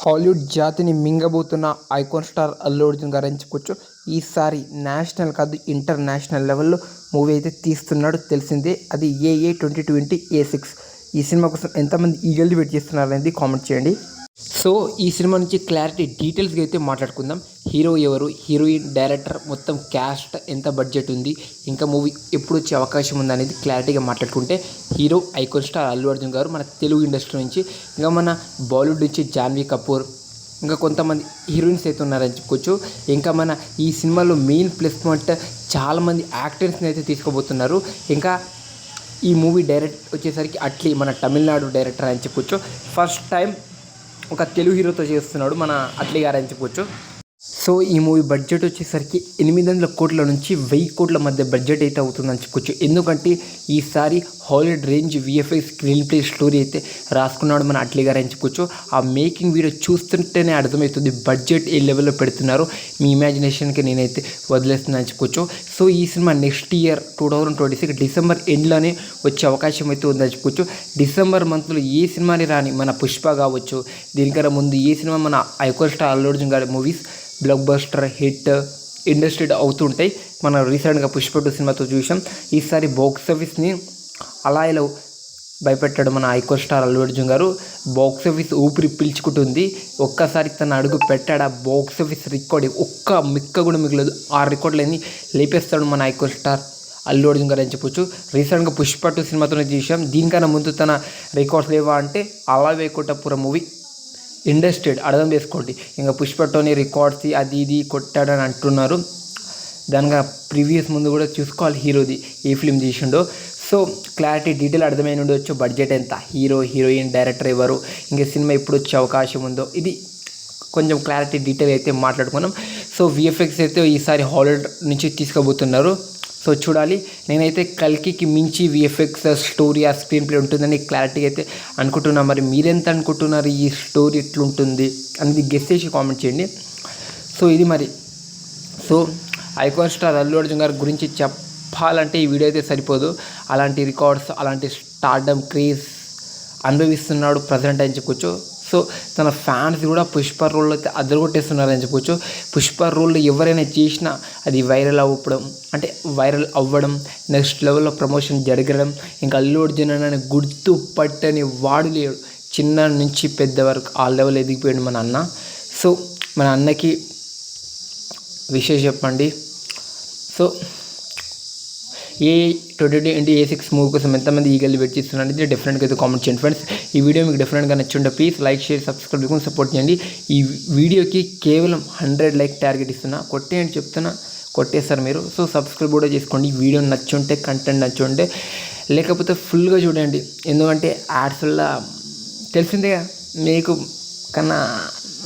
Hollywood జాతిని మింగబోతున్న icon star Allu Arjun గారు చెప్పుకోవచ్చు? ఈసారి నేషనల్ కాదు ఇంటర్నేషనల్ లెవెల్లో మూవీ అయితే తీస్తున్నాడు తెలిసిందే. అది AA twenty twenty A six. ఈ సినిమా కోసం ఎంతమంది ఈగల్ని వెయిట్ చేస్తున్నారు అనేది కామెంట్ చేయండి. సో ఈ సినిమా నుంచి క్లారిటీ డీటెయిల్స్గా అయితే మాట్లాడుకుందాం. హీరో ఎవరు? హీరోయిన్ డైరెక్టర్ మొత్తం క్యాస్ట్ ఎంత బడ్జెట్ ఉంది? ఇంకా మూవీ ఎప్పుడు వచ్చే అవకాశం ఉంది అనేది క్లారిటీగా మాట్లాడుకుంటే hero icon star Allu Arjun గారు మన తెలుగు ఇండస్ట్రీ నుంచి ఇంకా మన బాలీవుడ్ నుంచి జాన్వీ కపూర్ ఇంకా కొంతమంది హీరోయిన్స్ అయితే ఉన్నారని చెప్పుకోవచ్చు. ఇంకా మన ఈ సినిమాలో మెయిన్ ప్లస్ పాయింట్ చాలామంది యాక్టర్స్ని అయితే తీసుకోబోతున్నారు. ఇంకా ఈ మూవీ డైరెక్ట్ వచ్చేసరికి అట్లీ మన తమిళనాడు డైరెక్టర్ అని చెప్పుకోవచ్చు. ఫస్ట్ టైం ఒక తెలుగు హీరోతో చేస్తున్నాడు మన అట్లీ గారు అని చెప్పొచ్చు. సో ఈ మూవీ బడ్జెట్ వచ్చేసరికి ఎనిమిది వందల కోట్ల నుంచి వెయ్యి కోట్ల మధ్య బడ్జెట్ అయితే అవుతుందని చెప్పొచ్చు ఎందుకంటే ఈసారి హాలీవుడ్ రేంజ్ విఎఫ్ఐ స్క్రీన్ ప్లే స్టోరీ అయితే రాసుకున్నాడు మన అట్లీ గారు అని చెప్పొచ్చు ఆ మేకింగ్ వీడియో చూస్తుంటేనే అర్థమవుతుంది బడ్జెట్ ఏ లెవెల్లో పెడుతున్నారో. మీ ఇమాజినేషన్కి నేనైతే వదిలేస్తున్నాను చెప్పుకోవచ్చు. సో ఈ cinema next year two thousand twenty six December ఎండ్లోనే వచ్చే అవకాశం అయితే ఉందని చెప్పుకోవచ్చు. డిసెంబర్ మంత్లో ఏ సినిమాని రాని మన పుష్ప కావచ్చు దీనికన్నా ముందు ఏ సినిమా మన ఐకోర్ స్టార్ అల్లు అర్జున్ గారి మూవీస్ బ్లాక్ బస్టర్ హిట్ ఇండస్ట్రీడ్ అవుతుంటాయి మనం రీసెంట్గా పుష్ప టూ సినిమాతో చూసాం ఈసారి బాక్స్ ఆఫీస్ని అలా ఇలా భయపెట్టాడు మన ఐకో స్టార్ అల్లు అర్జున్ గారు. బాక్స్ ఆఫీస్ ఊపిరి పీల్చుకుంటుంది. ఒక్కసారి తన అడుగు పెట్టాడు. ఆ బాక్స్ ఆఫీస్ రికార్డ్ ఒక్క మిక్క కూడా మిగలదు. ఆ రికార్డులన్నీ లేపేస్తాడు మన ఐకో స్టార్ అల్లు అర్జున్ గారు అని చెప్పొచ్చు. రీసెంట్గా పుష్ప టూ సినిమాతోనే చూసాం దీనికన్నా ముందు తన రికార్డ్స్ లేవా అంటే అలా వేకోటపురం మూవీ ఇండస్ట్రీడ్ అర్థం చేసుకోండి. ఇంకా పుష్పటోని రికార్డ్స్ అది ఇది కొట్టాడని అంటున్నారు. దానిగా ప్రీవియస్ ముందు కూడా చూసుకోవాలి హీరోది ఏ ఫిలిం చేసిండో. సో క్లారిటీ డీటెయిల్ అర్థమైన ఉండొచ్చు బడ్జెట్ ఎంత? హీరో హీరోయిన్ డైరెక్టర్ ఎవరు? ఇంకా సినిమా ఎప్పుడు వచ్చే అవకాశం ఉందో? ఇది కొంచెం క్లారిటీ డీటెయిల్ అయితే మాట్లాడుకున్నాం సో విఎఫ్ఎక్స్ అయితే ఈసారి హాలీవుడ్ నుంచి తీసుకుపోతున్నారు. సో చూడాలి. నేనైతే కల్కికి మించి విఎఫ్ఎక్స్ స్టోరీ ఆ స్క్రీన్ ప్లే ఉంటుందని క్లారిటీ అయితే అనుకుంటున్నా. మరి మీరెంత అనుకుంటున్నారు ఈ స్టోరీ ఎట్లుంటుంది అనేది గెస్ చేసి కామెంట్ చేయండి. సో ఇది మరి. So icon star Allu Arjun గారి గురించి చెప్పాలంటే ఈ వీడియో అయితే సరిపోదు. అలాంటి రికార్డ్స్ అలాంటి స్టార్డమ్ క్రేజ్ అనుభవిస్తున్నాడు ప్రజెంట్ అని చెప్పొచ్చు. సో తన ఫ్యాన్స్ కూడా పుష్ప రోల్ అయితే అదరగొట్టేస్తున్నారని చెప్పొచ్చు. పుష్ప రోల్ ఎవరైనా చేసినా అది వైరల్ అవ్వడం అంటే వైరల్ అవ్వడం నెక్స్ట్ లెవెల్లో ప్రమోషన్ జరగడం ఇంకా అల్లు అర్జున్ అని గుర్తు పట్టని వాడు లేడు. చిన్న నుంచి పెద్ద వరకు ఆ లెవెల్ ఎదిగిపోయాడు మన అన్న. సో మన అన్నకి విషయం చెప్పండి. So A twenty twenty A six movie కోసం ఎంతమంది ఈగల్ వెయిట్ చేస్తున్నారు అనేది డెఫినెట్గా అయితే కామెంట్ చేయండి. ఫ్రెండ్స్ ఈ వీడియో మీకు డెఫినెట్గా నచ్చుంటే ప్లీజ్ లైక్ షేర్ సబ్స్క్రైబ్ చేసుకుని సపోర్ట్ చేయండి. ఈ వీడియోకి కేవలం హండ్రెడ్ లైక్ టార్గెట్ ఇస్తున్నా. కొట్టేయండి చెప్తున్నా. కొట్టేస్తారు మీరు. సో సబ్స్క్రైబ్ కూడా చేసుకోండి. వీడియో నచ్చుంటే కంటెంట్ నచ్చుంటే లేకపోతే ఫుల్గా చూడండి. ఎందుకంటే యాడ్స్ వల్ల తెలిసిందే మీకు కన్నా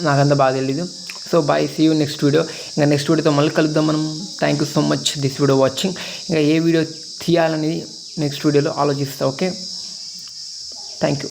నాకంత బాగా తెలీదు. So bye see you next video ఇంకా నెక్స్ట్ వీడియోతో మళ్ళీ కలుద్దాం మనం. Thank you so much this video watching ఇంకా ఏ వీడియో తీయాలనేది నెక్స్ట్ వీడియోలో ఆలోచిస్తా ఓకే థ్యాంక్ యూ